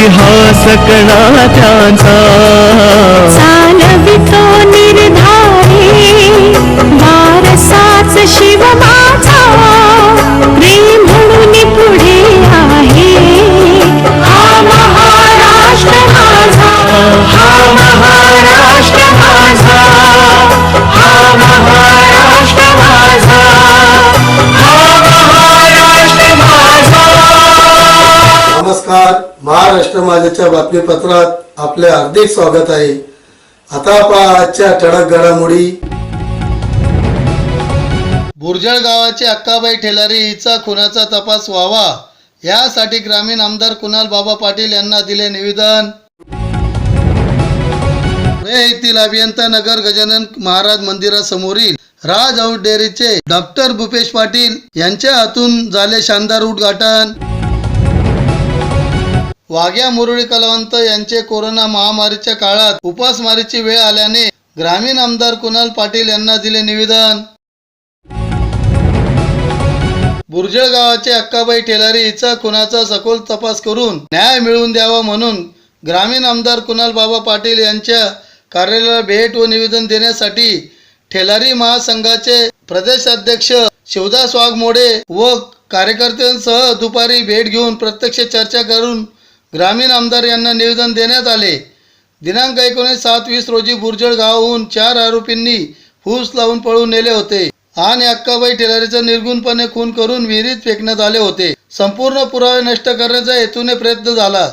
इतिहास कणा त्यांचा महाराष्ट्र माझ्याच्या बातमीपत्रात आपले हार्दिक स्वागत आहे. आता पहा आजच्या ठळक घडामोडी. बुरजळ गावाचे अक्काबाई ठेलारी हिचा खुनाचा तपास व्हावा. यासाठी ग्रामीण आमदार कुणाल बाबा पाटील यांना दिले निवेदन. पुणे येथील अभियंता नगर गजानन महाराज मंदिरासमोरील राज आऊट डेअरीचे डॉक्टर भूपेश पाटील यांच्या हातून झाले शानदार उद्घाटन. वाघ्या मुरळी कलावंत यांचे कोरोना महामारीच्या काळात उपासमारीची वेळ आल्याने ग्रामीण आमदार कुणाल पाटील यांना दिले निवेदन. बुरजळ गावाचे अक्काबाई टेलारी हिचा खुनाचा सखोल तपास करून न्याय मिळवून द्यावा म्हणून ग्रामीण आमदार कुणाल बाबा पाटील यांच्या कार्यालयाला भेट व निवेदन देण्यासाठी ठेलारी महासंघाचे प्रदेश अध्यक्ष शिवदास वाघमोडे व कार्यकर्त्यांसह दुपारी भेट घेऊन प्रत्यक्ष चर्चा करून ग्रामीण आमदार यांना निवेदन देण्यात आले. दिनांक एकोणीस सात वीस रोजी बुरजळ गावाहून चार आरोपींनी फूस लावून पळून नेले होते. आणि अक्काबाई टेलरीचा निर्गुणपणे खून करून विहिरीत फेकण्यात आले होते. संपूर्ण पुरावे नष्ट करण्याचा हेतूने प्रयत्न झाला.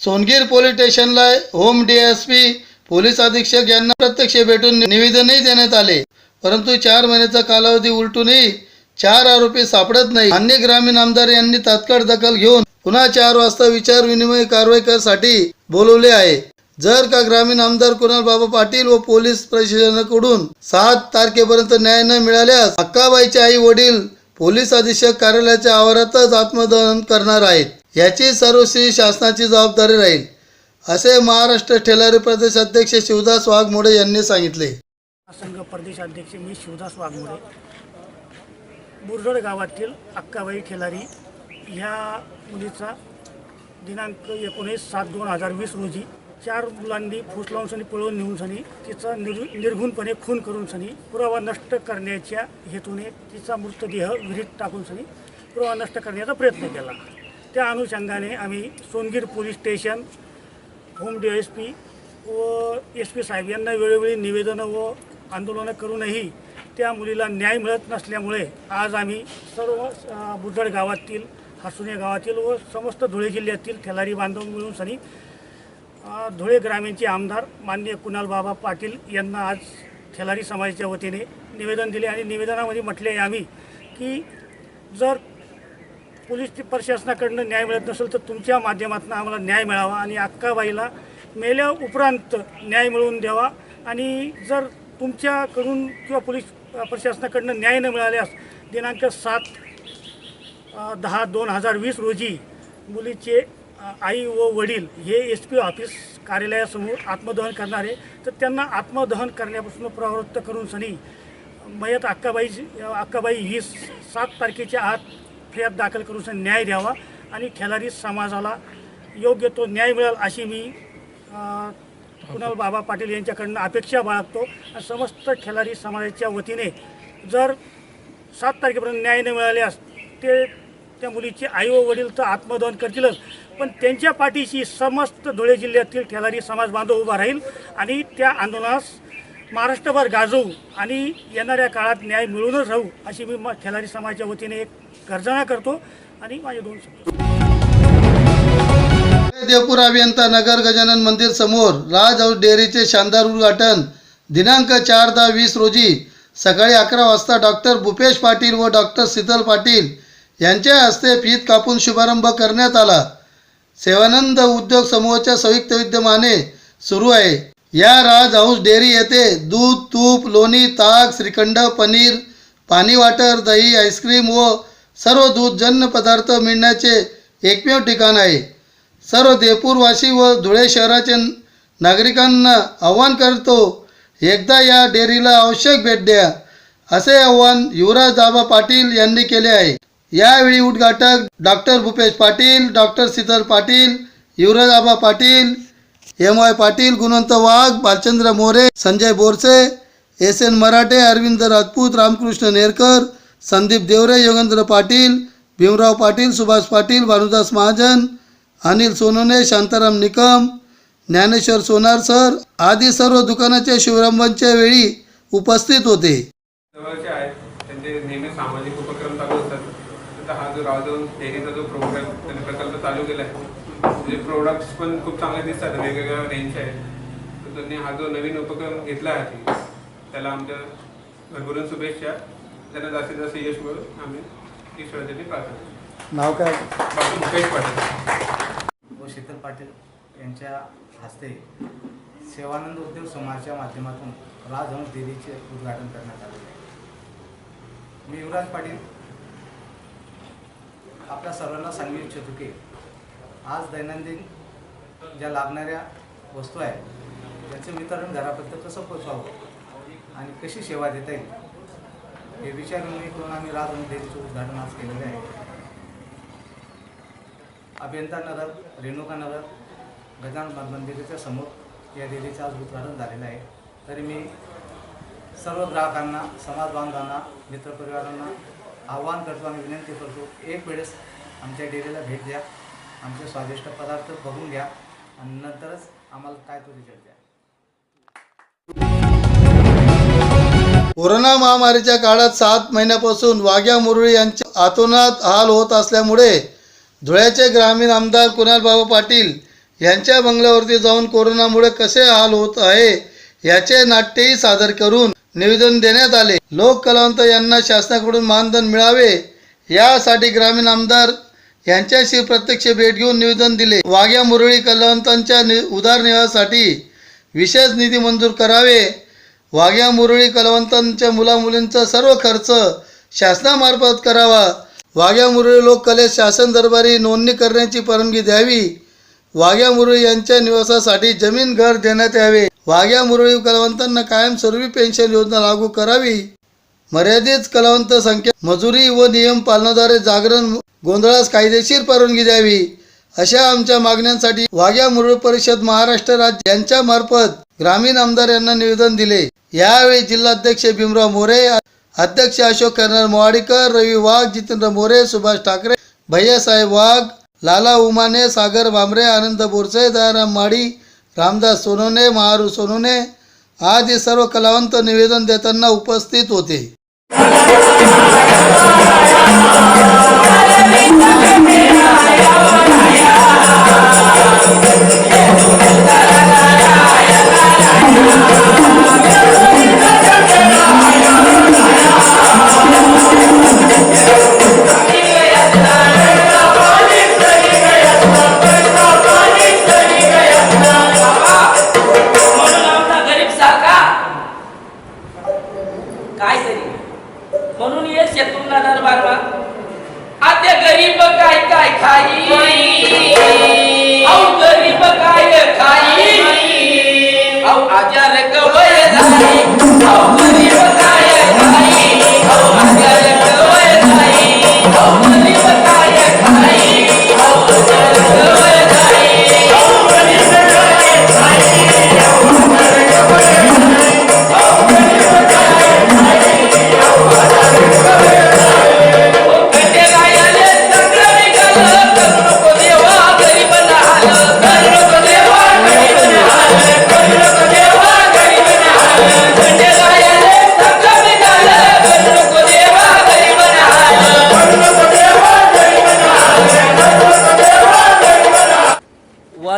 सोनगीर पोलीस स्टेशनला होम डीएसपी पोलीस अधीक्षक यांना प्रत्यक्ष भेटून निवेदनही देण्यात आले. परंतु चार महिन्याचा कालावधी उलटूनही चार आरोपी सापडत नाही. अन्य ग्रामीण आमदार यांनी तात्काळ दखल घेऊन पुन्हा चार वाजता विचार विनिमय कारवाई करण्यासाठी बोलवले आहे. जर का ग्रामीण आमदार कुणाल बाबा पाटील व पोलीस प्रशासनाकडून सात तारखेपर्यंत न्याय न मिळाल्यास अक्काबाईचे आई वडील पोलीस अधीक्षक कार्यालयाच्या आवारातच आत्मदहन करणार आहेत. याची सर्वश्री शासनाची जबाबदारी राहील असे महाराष्ट्र ठेलारी प्रदेश अध्यक्ष शिवदास वाघमोडे यांनी सांगितले. संघ प्रदेशाध्यक्ष मी शिवदास वाघमोडे. बुरजड गावातील अक्काबाई ठेलारी ह्या मुलीचा दिनांक एकोणीस सात दोन हजार वीस रोजी चार मुलांनी फूस लावून सनी पळवून नेऊन सनी तिचा निर् निर्घुणपणे खून करून सनी पुरावा नष्ट करण्याच्या हेतूने तिचा मृतदेह विहिरीत टाकून सनी पुरावा नष्ट करण्याचा प्रयत्न केला. त्या अनुषंगाने आम्ही Songir police station home D S P व एस पी साहेब यांना वेळोवेळी निवेदनं व आंदोलनं करूनही त्या मुलीला न्याय मिळत नसल्यामुळे आज आम्ही सर्व अ, बुजड गावातील हसुने गावातील व समस्त धुळे जिल्ह्यातील ठेलारी बांधव मिळून सनी धुळे ग्रामीणचे आमदार माननीय कुणाल बाबा पाटील यांना आज ठेलारी समाजाच्या वतीने निवेदन दिले आणि निवेदनामध्ये म्हटले आहे आम्ही की जर पोलीस प्रशासनाकडनं न्याय मिळत नसेल तर तुमच्या माध्यमातून आम्हाला न्याय मिळावा आणि अक्काबाईला मेल्या उपरांत न्याय मिळवून द्यावा. आणि जर तुमच्याकडून किंवा पोलीस प्रशासनाकडनं न्याय न मिळाल्यास दिनांक सात दहा दोन हजार वीस रोजी मुलीचे आई व वडील हे एस पी ऑफिस कार्यालयासमोर आत्मदहन करणारे तर त्यांना आत्मदहन करण्यापासून प्रवृत्त करून सनी मयत अक्काबाई अक्काबाई ही सात तारखेच्या आत फिर्याद दाखल करून सनी न्याय द्यावा आणि खेलारी समाजाला योग्य तो न्याय मिळेल अशी मी कुणाल बाबा पाटील यांच्याकडनं अपेक्षा बाळगतो. आणि समस्त खेलारी समाजाच्या वतीने जर सात तारखेपर्यंत न्याय न मिळाल्यास ते त्या मुलीचे आई व वडील तर आत्मदहन करतीलच. पण त्यांच्या पाठीशी समस्त धुळे जिल्ह्यातील ठेलारी समाज बांधव उभा राहील आणि त्या आंदोलनास महाराष्ट्रभर गाजवू आणि येणाऱ्या काळात न्याय मिळूनच राहू अशी मी म- ठेलारी समाजाच्या वतीने एक गर्जना करतो आणि माझे दोन शब्द. देवपूर अभियंता नगर गजानन मंदिर समोर राज हाऊस डेअरीचे शानदार उद्घाटन. दिनांक चार दहा वीस रोजी सकाळी अकरा वाजता डॉक्टर भूपेश पाटील व डॉक्टर शीतल पाटील यांच्या हस्ते फीत कापून शुभारंभ करण्यात आला. सेवानंद उद्योग समूहाच्या संयुक्त विद्यमाने सुरू आहे. या राज हाऊस डेअरी येथे दूध तूप लोणी ताक श्रीखंड पनीर पाणी वाटर दही आईस्क्रीम व सर्व दूधजन्य पदार्थ मिळण्याचे एकमेव ठिकाण आहे. सर्व देपूरवासी व धुळे शहराचे नागरिकांना आव्हान करतो एकदा या डेअरीला आवश्यक भेट द्या असे आव्हान युवराज दाबा पाटील यांनी केले आहे. यावेळी उद्घाटक doctor Bhupesh Patil doctor Sheetal Patil Yuvraj Aba Patil M Y Patil Gunwant Wagh Balchandra More Sanjay Borse S N Marathe Arvind Rajput Ramkrishna Nerkar Sandeep Deore Yogendra Patil Bhimrao Patil Subhash Patil Bhanudas Mahajan Anil Sonone Shantaram Nikam Dnyaneshwar Sonar sir आदी सर्व दुकानाच्या शुभारंभांच्या वेळी उपस्थित होते जवळचे आहेत त्यांचे नेहमी सामाजिक उपक्रम चालू असतात तर हा जो राजवन डेअरीचा जो प्रोग्राम त्यांनी प्रकल्प चालू केला आहे म्हणजे प्रोडक्ट्स पण खूप चांगले दिसतात वेगवेगळ्या रेंजचे आहेत. तर त्यांनी हा जो नवीन उपक्रम घेतला आहे हाती, त्याला आमच्या भरभरून शुभेच्छा. त्यांना जास्तीत जास्त यश मिळून आम्ही ईश्वरासाठी प्रार्थना करतो. नाव काय? डॉक्टर मुकेश पाटील. व शीतल पाटील यांच्या हस्ते सेवानंद उद्योग समाजाच्या माध्यमातून राजहंस डेअरीचे उद्घाटन करण्यात आले मी युवराज पाटील आपल्या सर्वांना सांगू इच्छितो की आज दैनंदिन ज्या लागणाऱ्या वस्तू आहेत त्याचं वितरण घरापर्यंत कसं पोचवावं आणि कशी सेवा देता येईल हे विचारणी करून आम्ही राजहंस डेअरीचं उद्घाटन आज केलेलं आहे. अभियंता नगर रेणुका नगर गजानन मंदिराच्या समोर या देवीचं आज उद्घाटन झालेलं आहे. तरी मी सर्व ग्राहकांना समाज बांधवांना मित्रपरिवारांना आवाहन करतो आणि विनंती करतो एक वेळेस आमच्या डेअरीला भेट द्या. आमचे स्वादिष्ट पदार्थ बघून घ्या आणि नंतरच आम्हाला काय तो रिझल्ट द्या. कोरोना महामारीच्या काळात सात महिन्यापासून वाघ्या मुरळी यांचे आतोनात हाल होत असल्यामुळे धुळ्याचे ग्रामीण आमदार कुणालबाबा पाटील यांच्या बंगल्यावरती जाऊन कोरोनामुळे कसे हाल होत आहे याचे नाट्यही सादर करून निवेदन देण्यात आले. लोक कलावंत यांना शासनाकडून मानधन मिळावे यासाठी ग्रामीण आमदार यांच्याशी प्रत्यक्ष भेट घेऊन निवेदन दिले. वाघ्या मुरळी कलावंतांच्या नि उदारनिर्वाहासाठी विशेष निधी मंजूर करावे. वाघ्या मुरळी कलावंतांच्या मुलामुलींचा सर्व खर्च शासनामार्फत करावा. वाघ्या मुरळी लोककलेत शासन दरबारी नोंदणी करण्याची परवानगी द्यावी. वाघ्या मुरळी यांच्या निवासासाठी जमीन घर देण्यात यावे. वाघ्या मुरळी कलावंतांना कायमस्वरूपी पेन्शन योजना लागू करावी. मर्यादित कलावंत संख्या मजुरी व नियम पालनाद्वारे जागरण गोंधळास कायदेशीर परवानगी द्यावी. अशा आमच्या मागण्यांसाठी वाघ्या मुरळ परिषद महाराष्ट्र राज्य यांच्या मार्फत ग्रामीण आमदार यांना निवेदन दिले. यावेळी जिल्हाध्यक्ष भीमराव मोरे अध्यक्ष अशोक कर्नर मोवाडीकर रवी वाघ जितेंद्र मोरे सुभाष ठाकरे भैयासाहेब वाघ लाला उमाने सागर भामरे आनंद बोरसे दयाराम माडी रामदास सोनवणे महारू सोनवणे आदी सर्व कलावंत निवेदन देताना उपस्थित होते. आमचा खाई। गरीब काय खाई। आजार कवय झाली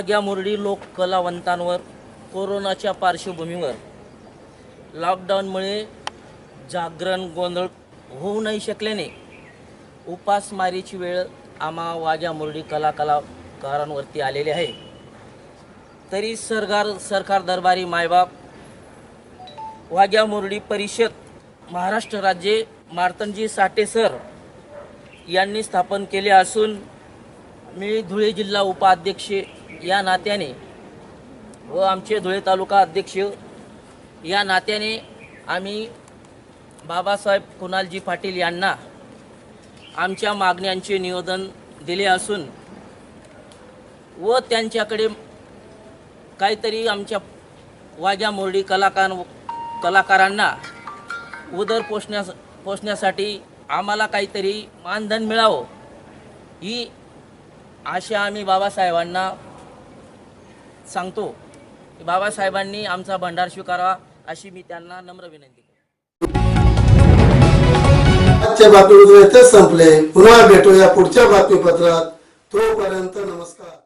नाहलं वाघ्या लोक कलावंतांवर कोरोनाच्या पार्श्वभूमीवर. लॉकडाऊनमुळे जागरण गोंधळ होऊ नाही शकल्याने उपासमारीची वेळ आम्हा वाघ्या मुरडी कला कलाकारांवरती आलेली आहे. तरी सरकार सरकार दरबारी मायबाप वाघ्या मुरडी परिषद महाराष्ट्र राज्य मार्तंडजी साठे सर यांनी स्थापन केले असून मी धुळे जिल्हा उपाध्यक्ष या नात्याने व आमचे धुळे तालुका अध्यक्ष या नात्याने आम्ही बाबासाहेब कुणालजी पाटील यांना आमच्या मागण्यांचे निवेदन दिले असून व त्यांच्याकडे काहीतरी आमच्या वाघ्या मोरडी कलाकार कलाकारांना उदर पोषण्यास पोषण्यासाठी आम्हाला काहीतरी मानधन मिळावं ही आशा आम्ही बाबासाहेबांना सांगतो की बाबासाहेबांनी आमचा भंडार स्वीकारावा अशी मी त्यांना नम्र विनंती करतो. आजच्या बातमीपत्र इथेच संपले. पुन्हा भेटूया पुढच्या बातमीपत्रात. तोपर्यंत नमस्कार.